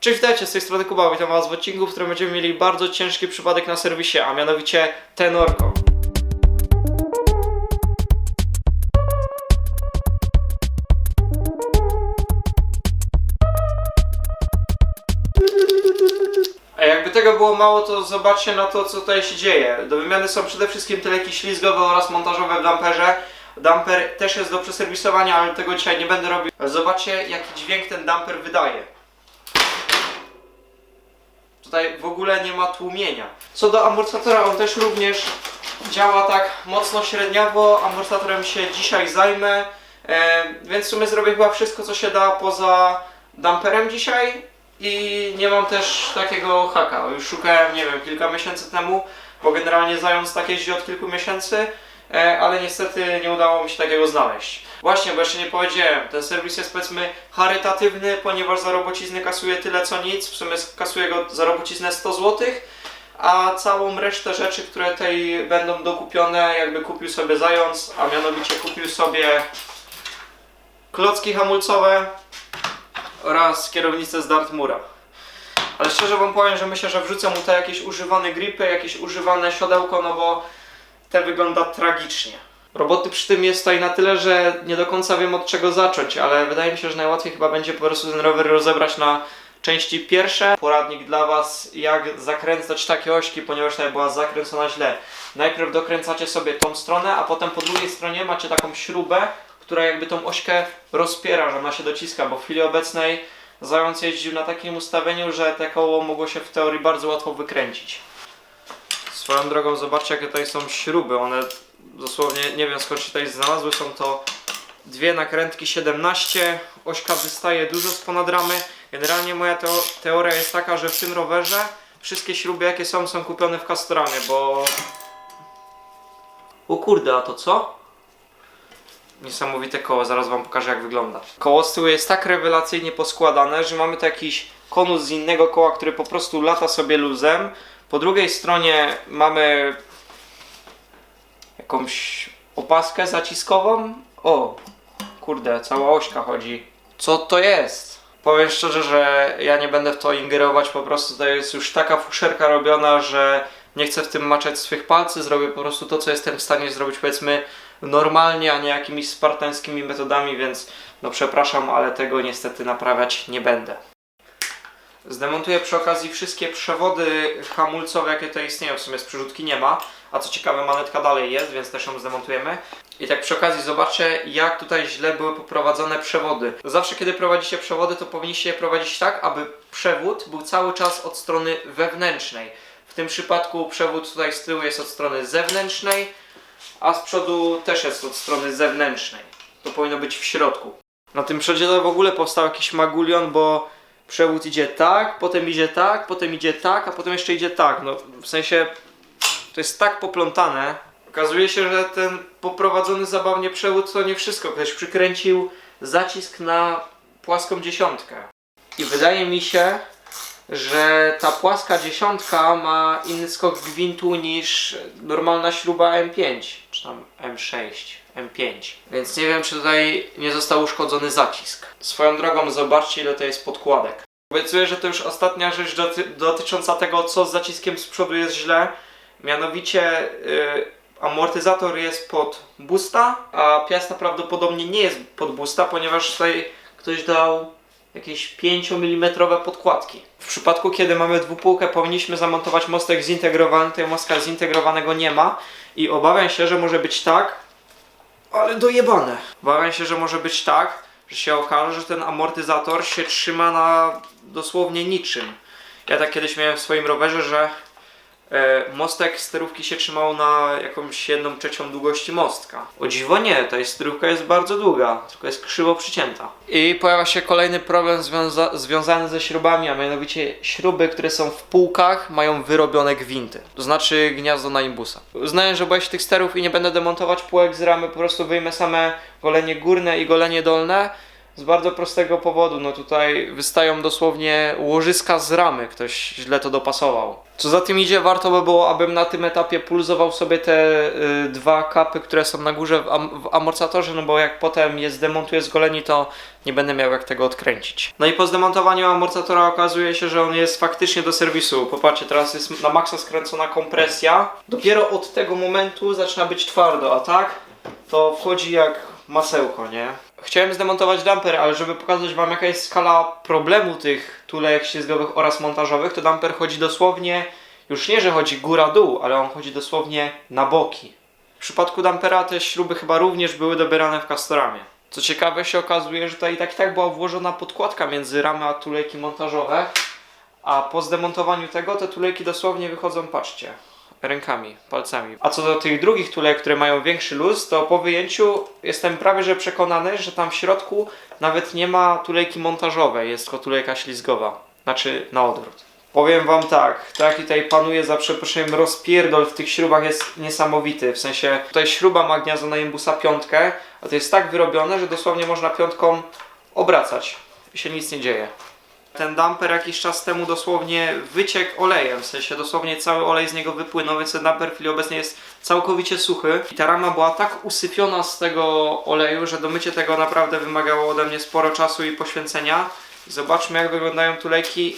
Cześć, witajcie, z tej strony Kuba, witam was w odcinku, w którym będziemy mieli bardzo ciężki przypadek na serwisie, a mianowicie Tenorko. A jakby tego było mało, to zobaczcie na to, co tutaj się dzieje. Do wymiany są przede wszystkim tyleki ślizgowe oraz montażowe w damperze. Damper też jest do przeserwisowania, ale tego dzisiaj nie będę robił. Zobaczcie, jaki dźwięk ten damper wydaje. Tutaj w ogóle nie ma tłumienia. Co do amortyzatora, on też również działa tak mocno średniawo. Amortyzatorem się dzisiaj zajmę, e, więc w sumie zrobię chyba wszystko, co się da poza damperem dzisiaj. I nie mam też takiego haka. Już szukałem, nie wiem, kilka miesięcy temu, bo generalnie zając tak jeździ od kilku miesięcy, ale niestety nie udało mi się takiego znaleźć. Właśnie, bo jeszcze nie powiedziałem, ten serwis jest powiedzmy charytatywny, ponieważ za robocizny kasuje tyle co nic, w sumie kasuje go za robociznę 100 zł, a całą resztę rzeczy, które tutaj będą dokupione, jakby kupił sobie zając, a mianowicie kupił sobie klocki hamulcowe oraz kierownicę z Dartmura. Ale szczerze wam powiem, że myślę, że wrzucę mu te jakieś używane gripy, jakieś używane siodełko, no bo te wygląda tragicznie. Roboty przy tym jest tutaj na tyle, że nie do końca wiem od czego zacząć, ale wydaje mi się, że najłatwiej chyba będzie po prostu ten rower rozebrać na części pierwsze. Poradnik dla Was, jak zakręcać takie ośki, ponieważ ta była zakręcona źle. Najpierw dokręcacie sobie tą stronę, a potem po drugiej stronie macie taką śrubę, która jakby tą ośkę rozpiera, że ona się dociska, bo w chwili obecnej zając jeździł na takim ustawieniu, że te koło mogło się w teorii bardzo łatwo wykręcić. Swoją drogą zobaczcie jakie tutaj są śruby, one dosłownie nie wiem skąd się tutaj znalazły, są to dwie nakrętki 17, ośka wystaje dużo z ponad ramy. Generalnie moja teo teoria jest taka, że w tym rowerze wszystkie śruby jakie są są kupione w Castoramie, bo... O kurde, a to co? Niesamowite koło, zaraz wam pokażę jak wygląda. Koło z tyłu jest tak rewelacyjnie poskładane, że mamy tu jakiś konus z innego koła, który po prostu lata sobie luzem. Po drugiej stronie mamy jakąś opaskę zaciskową. O, kurde, cała ośka chodzi. Co to jest? Powiem szczerze, że ja nie będę w to ingerować, po prostu to jest już taka fuszerka robiona, że nie chcę w tym maczać swych palców, zrobię po prostu to, co jestem w stanie zrobić, powiedzmy, normalnie, a nie jakimiś spartańskimi metodami, więc no przepraszam, ale tego niestety naprawiać nie będę. Zdemontuję przy okazji wszystkie przewody hamulcowe, jakie tutaj istnieją. W sumie z przerzutki nie ma, a co ciekawe, manetka dalej jest, więc też ją zdemontujemy. I tak przy okazji zobaczcie, jak tutaj źle były poprowadzone przewody. Zawsze, kiedy prowadzicie przewody, to powinniście je prowadzić tak, aby przewód był cały czas od strony wewnętrznej. W tym przypadku przewód tutaj z tyłu jest od strony zewnętrznej, a z przodu też jest od strony zewnętrznej. To powinno być w środku. Na tym przedziale w ogóle powstał jakiś magulion, bo przewód idzie tak, potem idzie tak, potem idzie tak, a potem jeszcze idzie tak. No w sensie to jest tak poplątane. Okazuje się, że ten poprowadzony zabawnie przewód to nie wszystko. Ktoś przykręcił zacisk na płaską dziesiątkę. I wydaje mi się, że ta płaska dziesiątka ma inny skok gwintu niż normalna śruba M5, czy tam M6, M5. Więc nie wiem, czy tutaj nie został uszkodzony zacisk. Swoją drogą, zobaczcie, ile to jest podkładek. Obiecuję, że to już ostatnia rzecz doty dotycząca tego, co z zaciskiem z przodu jest źle. Mianowicie yy, amortyzator jest pod boosta, a piasta prawdopodobnie nie jest pod boosta, ponieważ tutaj ktoś dał jakieś 5 mm podkładki. W przypadku, kiedy mamy dwupółkę, powinniśmy zamontować mostek zintegrowany. Tej mostka zintegrowanego nie ma i obawiam się, że może być tak, ale dojebane. Obawiam się, że może być tak, że się okaże, że ten amortyzator się trzyma na dosłownie niczym. Ja tak kiedyś miałem w swoim rowerze, że mostek sterówki się trzymał na jakąś jedną trzecią długości mostka. O dziwo nie, ta sterówka jest bardzo długa, tylko jest krzywo przycięta. I pojawia się kolejny problem związa- związany ze śrubami, a mianowicie śruby, które są w półkach mają wyrobione gwinty, to znaczy gniazdo na imbusa. Uznałem, że boję się tych sterów i nie będę demontować półek z ramy, po prostu wyjmę same golenie górne i golenie dolne. Z bardzo prostego powodu, no tutaj wystają dosłownie łożyska z ramy, ktoś źle to dopasował. Co za tym idzie, warto by było, abym na tym etapie pulzował sobie te y, dwa kapy, które są na górze w, am w amortyzatorze, no bo jak potem je zdemontuję z goleni, to nie będę miał jak tego odkręcić. No i po zdemontowaniu amortyzatora okazuje się, że on jest faktycznie do serwisu. Popatrzcie, teraz jest na maksa skręcona kompresja. Dopiero od tego momentu zaczyna być twardo, a tak to wchodzi jak masełko, nie? Chciałem zdemontować damper, ale żeby pokazać Wam jaka jest skala problemu tych tulejek ślizgowych oraz montażowych, to damper chodzi dosłownie, już nie, że chodzi góra-dół, ale on chodzi dosłownie na boki. W przypadku dampera te śruby chyba również były dobierane w Castoramie. Co ciekawe się okazuje, że tutaj i tak i tak była włożona podkładka między ramy a tulejki montażowe, a po zdemontowaniu tego te tulejki dosłownie wychodzą, patrzcie, rękami, palcami. A co do tych drugich tulek, które mają większy luz, to po wyjęciu jestem prawie że przekonany, że tam w środku nawet nie ma tulejki montażowej, jest tylko tulejka ślizgowa. Znaczy na odwrót. Powiem wam tak, taki tutaj panuje za przeproszeniem rozpierdol w tych śrubach jest niesamowity. W sensie tutaj śruba ma gniazdo na imbusa piątkę, a to jest tak wyrobione, że dosłownie można piątką obracać i się nic nie dzieje. Ten damper jakiś czas temu dosłownie wyciekł olejem, w sensie dosłownie cały olej z niego wypłynął, więc ten damper w chwili obecnej jest całkowicie suchy. I ta rama była tak usypiona z tego oleju, że do mycia tego naprawdę wymagało ode mnie sporo czasu i poświęcenia. Zobaczmy jak wyglądają tulejki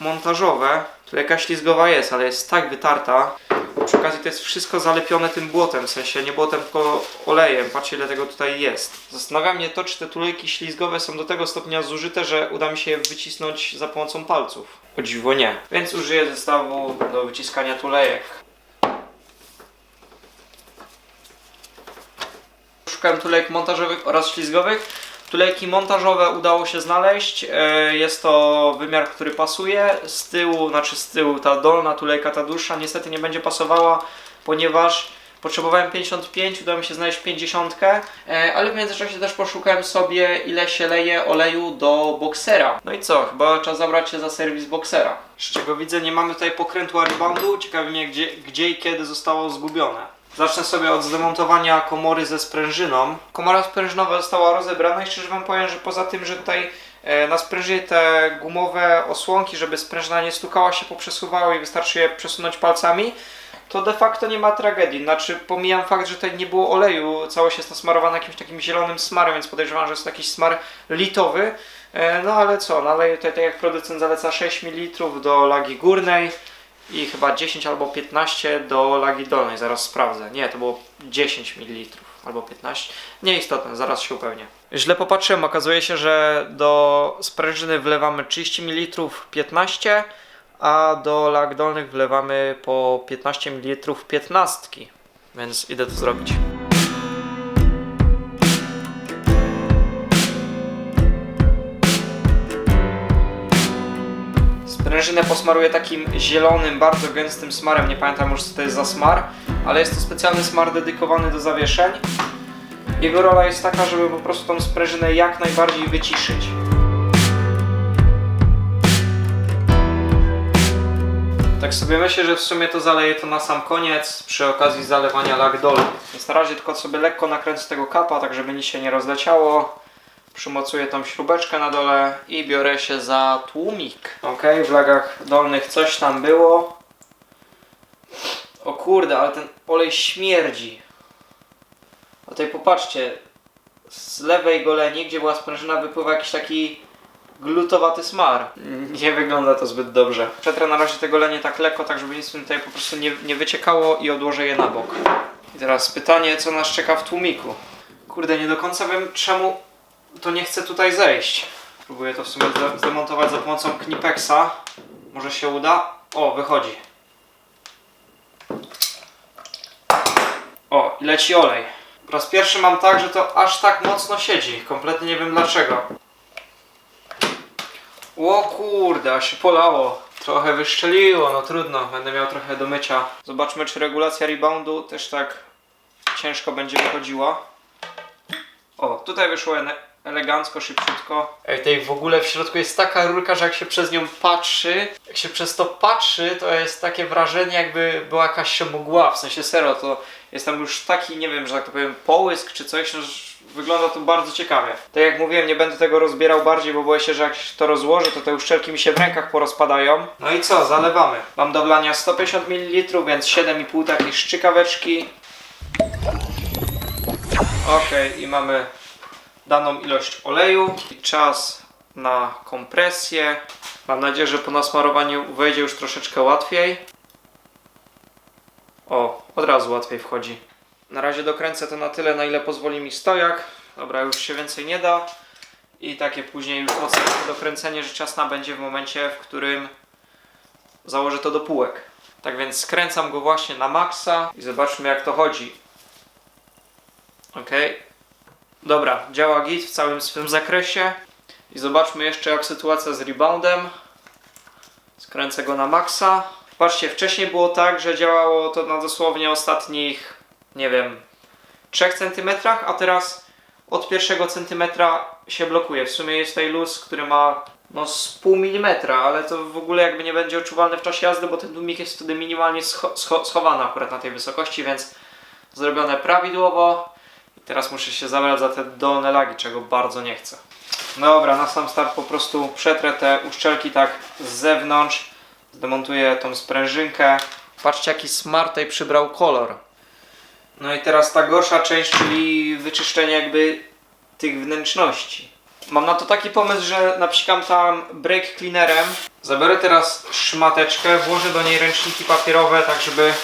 montażowe. Tulejka ślizgowa jest, ale jest tak wytarta. Przy okazji to jest wszystko zalepione tym błotem, w sensie nie błotem, tylko olejem. Patrzcie ile tego tutaj jest. Zastanawia mnie to, czy te tulejki ślizgowe są do tego stopnia zużyte, że uda mi się je wycisnąć za pomocą palców. O dziwo nie. Więc użyję zestawu do wyciskania tulejek. Szukałem tulejek montażowych oraz ślizgowych. Tulejki montażowe udało się znaleźć. E, Jest to wymiar, który pasuje. Z tyłu, znaczy z tyłu ta dolna tulejka, ta dłuższa niestety nie będzie pasowała, ponieważ potrzebowałem 55, udało mi się znaleźć 50, e, ale w międzyczasie też poszukałem sobie ile się leje oleju do boksera. No i co, chyba trzeba zabrać się za serwis boksera. Z czego widzę nie mamy tutaj pokrętła reboundu, ciekawi mnie gdzie, gdzie i kiedy zostało zgubione. Zacznę sobie od zdemontowania komory ze sprężyną. Komora sprężynowa została rozebrana i szczerze Wam powiem, że poza tym, że tutaj e, na sprężynie te gumowe osłonki, żeby sprężyna nie stukała się, poprzesuwały i wystarczy je przesunąć palcami, to de facto nie ma tragedii. Znaczy pomijam fakt, że tutaj nie było oleju, całość jest nasmarowana jakimś takim zielonym smarem, więc podejrzewam, że jest to jakiś smar litowy. E, No ale co, naleję tutaj tak jak producent zaleca 6 ml do lagi górnej i chyba 10 albo 15 do lagi dolnej, zaraz sprawdzę. Nie, to było 10 ml albo 15. Nieistotne, zaraz się upewnię. Źle popatrzyłem, okazuje się, że do sprężyny wlewamy 30 ml 15, a do lag dolnych wlewamy po 15 ml 15. Więc idę to zrobić. Sprężynę posmaruję takim zielonym, bardzo gęstym smarem. Nie pamiętam już co to jest za smar, ale jest to specjalny smar dedykowany do zawieszeń. Jego rola jest taka, żeby po prostu tą sprężynę jak najbardziej wyciszyć. Tak sobie myślę, że w sumie to zaleję to na sam koniec przy okazji zalewania lag dolnych. Więc na razie tylko sobie lekko nakręcę tego kapa, tak żeby nic się nie rozleciało. Przymocuję tą śrubeczkę na dole i biorę się za tłumik. Ok, w lagach dolnych coś tam było. O kurde, ale ten olej śmierdzi. A tutaj popatrzcie, z lewej goleni, gdzie była sprężyna, wypływa jakiś taki glutowaty smar. Nie wygląda to zbyt dobrze. Przetrę na razie te golenie tak lekko, tak żeby nic mi tutaj po prostu nie, nie wyciekało i odłożę je na bok. I teraz pytanie, co nas czeka w tłumiku. Kurde, nie do końca wiem czemu to nie chce tutaj zejść. Próbuję to w sumie zde- zdemontować za pomocą Knipexa. Może się uda? O, wychodzi. O, leci olej. Po raz pierwszy mam tak, że to aż tak mocno siedzi. Kompletnie nie wiem dlaczego. O kurde, aż się polało. Trochę wyszczeliło, no trudno. Będę miał trochę do mycia. Zobaczmy, czy regulacja reboundu też tak ciężko będzie wychodziła. O, tutaj wyszło ele- elegancko, szybciutko. Ej, tej w ogóle w środku jest taka rurka, że jak się przez nią patrzy, jak się przez to patrzy, to jest takie wrażenie, jakby była jakaś mgła. W sensie sero, to jest tam już taki, nie wiem, że tak to powiem, połysk czy coś, no, wygląda to bardzo ciekawie. Tak jak mówiłem, nie będę tego rozbierał bardziej, bo boję się, że jak to rozłożę, to te uszczelki mi się w rękach porozpadają. No i co, zalewamy. Mam do wlania 150 ml, więc 7,5 takiej szczykaweczki. Ok, i mamy daną ilość oleju i czas na kompresję. Mam nadzieję, że po nasmarowaniu wejdzie już troszeczkę łatwiej. O, od razu łatwiej wchodzi. Na razie dokręcę to na tyle, na ile pozwoli mi stojak. Dobra, już się więcej nie da. I takie później już mocniejsze dokręcenie rzecz jasna będzie w momencie, w którym założę to do półek. Tak więc skręcam go właśnie na maksa i zobaczmy jak to chodzi. Ok. Dobra, działa git w całym swym zakresie. I zobaczmy jeszcze jak sytuacja z reboundem. Skręcę go na maksa. Patrzcie, wcześniej było tak, że działało to na dosłownie ostatnich, nie wiem, 3 cm, a teraz od pierwszego centymetra się blokuje. W sumie jest tutaj luz, który ma no z pół milimetra, ale to w ogóle jakby nie będzie odczuwalne w czasie jazdy, bo ten tłumik jest wtedy minimalnie scho- scho- schowany akurat na tej wysokości, więc zrobione prawidłowo. Teraz muszę się zabrać za te dolne lagi, czego bardzo nie chcę. Dobra, na sam start po prostu przetrę te uszczelki tak z zewnątrz. Zdemontuję tą sprężynkę. Patrzcie jaki smart tutaj przybrał kolor. No i teraz ta gorsza część, czyli wyczyszczenie jakby tych wnętrzności. Mam na to taki pomysł, że napsikam tam brake cleanerem. Zabiorę teraz szmateczkę, włożę do niej ręczniki papierowe, tak żeby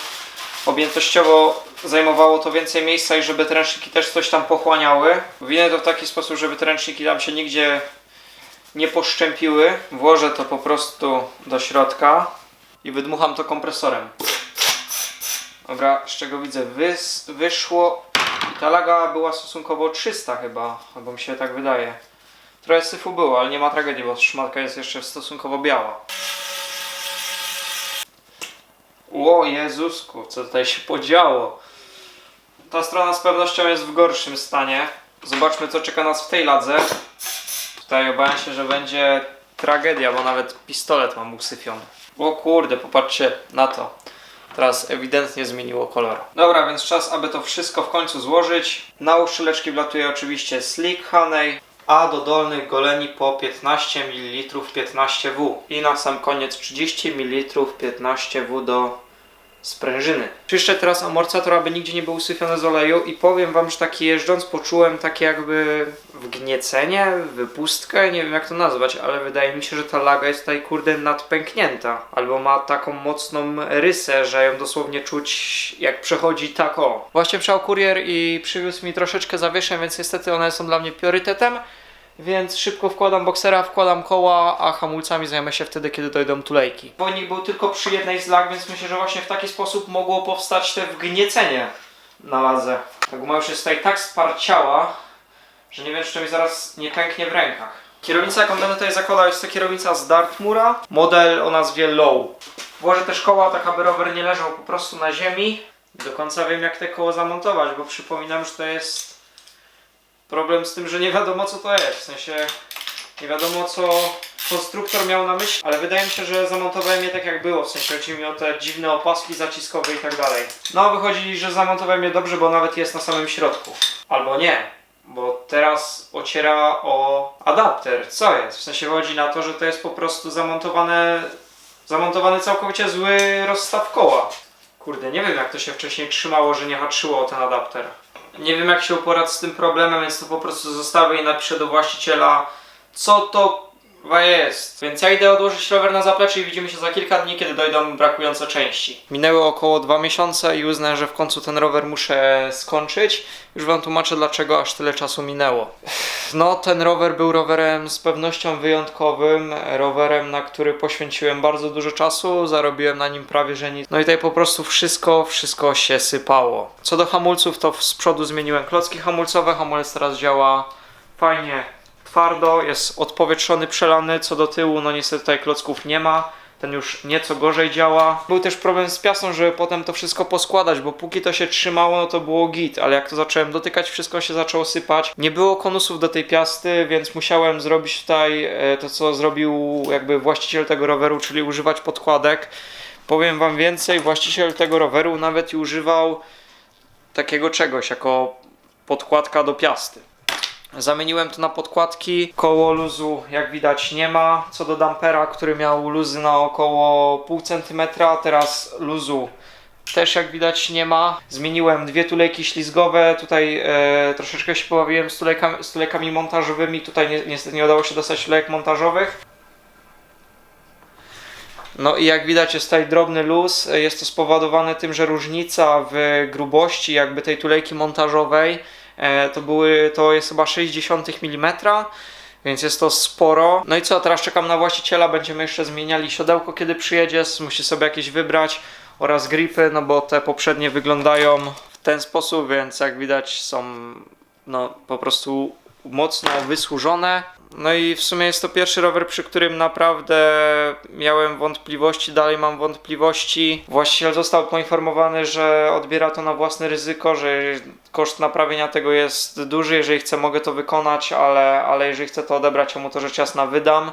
objętościowo zajmowało to więcej miejsca i żeby te ręczniki też coś tam pochłaniały. Winę to w taki sposób, żeby te ręczniki tam się nigdzie nie poszczępiły. Włożę to po prostu do środka i wydmucham to kompresorem. Dobra, z czego widzę, wys, wyszło i ta laga była stosunkowo czysta chyba, albo mi się tak wydaje. Trochę syfu było, ale nie ma tragedii, bo szmatka jest jeszcze stosunkowo biała. O Jezusku, co tutaj się podziało. Ta strona z pewnością jest w gorszym stanie. Zobaczmy co czeka nas w tej ladze. Tutaj obawiam się, że będzie tragedia, bo nawet pistolet mam usyfiony. O kurde, popatrzcie na to. Teraz ewidentnie zmieniło kolor. Dobra, więc czas, aby to wszystko w końcu złożyć. Na uszczyleczki wlatuje oczywiście Slick Honey, a do dolnych goleni po 15 ml 15W. I na sam koniec 30 ml 15W do sprężyny. Czyszczę teraz amortyzator, aby nigdzie nie był usyfiony z oleju i powiem Wam, że taki jeżdżąc poczułem takie jakby wgniecenie, wypustkę, nie wiem jak to nazwać, ale wydaje mi się, że ta laga jest tutaj kurde nadpęknięta. Albo ma taką mocną rysę, że ją dosłownie czuć jak przechodzi tak o. Właśnie przyjechał kurier i przywiózł mi troszeczkę zawieszeń, więc niestety one są dla mnie priorytetem. Więc szybko wkładam boksera, wkładam koła, a hamulcami zajmę się wtedy, kiedy dojdą tulejki. Wojnik był tylko przy jednej z lag, więc myślę, że właśnie w taki sposób mogło powstać te wgniecenie na ladze. Ta guma już jest tutaj tak sparciała, że nie wiem, czy to mi zaraz nie pęknie w rękach. Kierownica, jaką będę tutaj zakładał, jest to kierownica z Dartmoora, model o nazwie Low. Włożę też koła, tak aby rower nie leżał po prostu na ziemi. Do końca wiem, jak te koło zamontować, bo przypominam, że to jest problem z tym, że nie wiadomo co to jest. W sensie nie wiadomo co konstruktor miał na myśli, ale wydaje mi się, że zamontowałem je tak jak było. W sensie chodzi mi o te dziwne opaski zaciskowe i tak dalej. No wychodzi, że zamontowałem je dobrze, bo nawet jest na samym środku. Albo nie, bo teraz ociera o adapter. Co jest? W sensie chodzi na to, że to jest po prostu zamontowane, zamontowany całkowicie zły rozstaw koła. Kurde, nie wiem jak to się wcześniej trzymało, że nie haczyło o ten adapter. Nie wiem jak się uporać z tym problemem, więc to po prostu zostawię i napiszę do właściciela, co to kurwa jest. Więc ja idę odłożyć rower na zaplecze i widzimy się za kilka dni, kiedy dojdą brakujące części. Minęły około dwa miesiące i uznałem, że w końcu ten rower muszę skończyć. Już wam tłumaczę dlaczego aż tyle czasu minęło. No, ten rower był rowerem z pewnością wyjątkowym, rowerem, na który poświęciłem bardzo dużo czasu, zarobiłem na nim prawie że nic. No i tutaj po prostu wszystko, wszystko się sypało. Co do hamulców, to z przodu zmieniłem klocki hamulcowe, hamulec teraz działa fajnie, twardo, jest odpowietrzony, przelany, co do tyłu, no niestety tutaj klocków nie ma. ten już nieco gorzej działa. Był też problem z piasą, żeby potem to wszystko poskładać, bo póki to się trzymało, no to było git, ale jak to zacząłem dotykać, wszystko się zaczęło sypać. Nie było konusów do tej piasty, więc musiałem zrobić tutaj e, to, co zrobił jakby właściciel tego roweru, czyli używać podkładek. Powiem wam więcej, właściciel tego roweru nawet używał takiego czegoś jako podkładka do piasty. Zamieniłem to na podkładki. Koło luzu, jak widać, nie ma. Co do dampera, który miał luzy na około pół centymetra, teraz luzu też jak widać nie ma. Zmieniłem dwie tulejki ślizgowe. Tutaj e, troszeczkę się pobawiłem z tulejkami, z tulejkami montażowymi. Tutaj ni niestety nie udało się dostać tulejek montażowych. No i jak widać jest tutaj drobny luz. Jest to spowodowane tym, że różnica w grubości jakby tej tulejki montażowej to były, to jest chyba 0,6 mm, więc jest to sporo. No i co, teraz czekam na właściciela, będziemy jeszcze zmieniali siodełko kiedy przyjedzie, musi sobie jakieś wybrać oraz gripy, no bo te poprzednie wyglądają w ten sposób, więc jak widać są no po prostu mocno wysłużone. No i w sumie jest to pierwszy rower, przy którym naprawdę miałem wątpliwości, dalej mam wątpliwości. Właściciel został poinformowany, że odbiera to na własne ryzyko, że koszt naprawienia tego jest duży, jeżeli chcę mogę to wykonać, ale, ale jeżeli chcę to odebrać, mu to rzecz jasna wydam.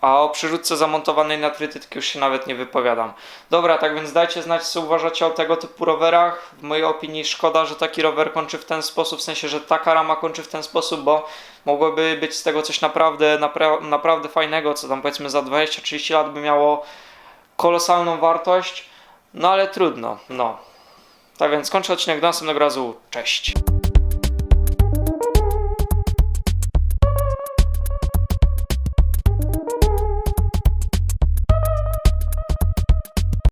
A o przerzutce zamontowanej na trytytki już się nawet nie wypowiadam. Dobra, tak więc dajcie znać, co uważacie o tego typu rowerach. W mojej opinii szkoda, że taki rower kończy w ten sposób, w sensie, że taka rama kończy w ten sposób, bo mogłoby być z tego coś naprawdę, napra naprawdę fajnego, co tam powiedzmy za 20-30 lat by miało kolosalną wartość. No ale trudno, no. Tak więc kończę odcinek do następnego razu. Cześć.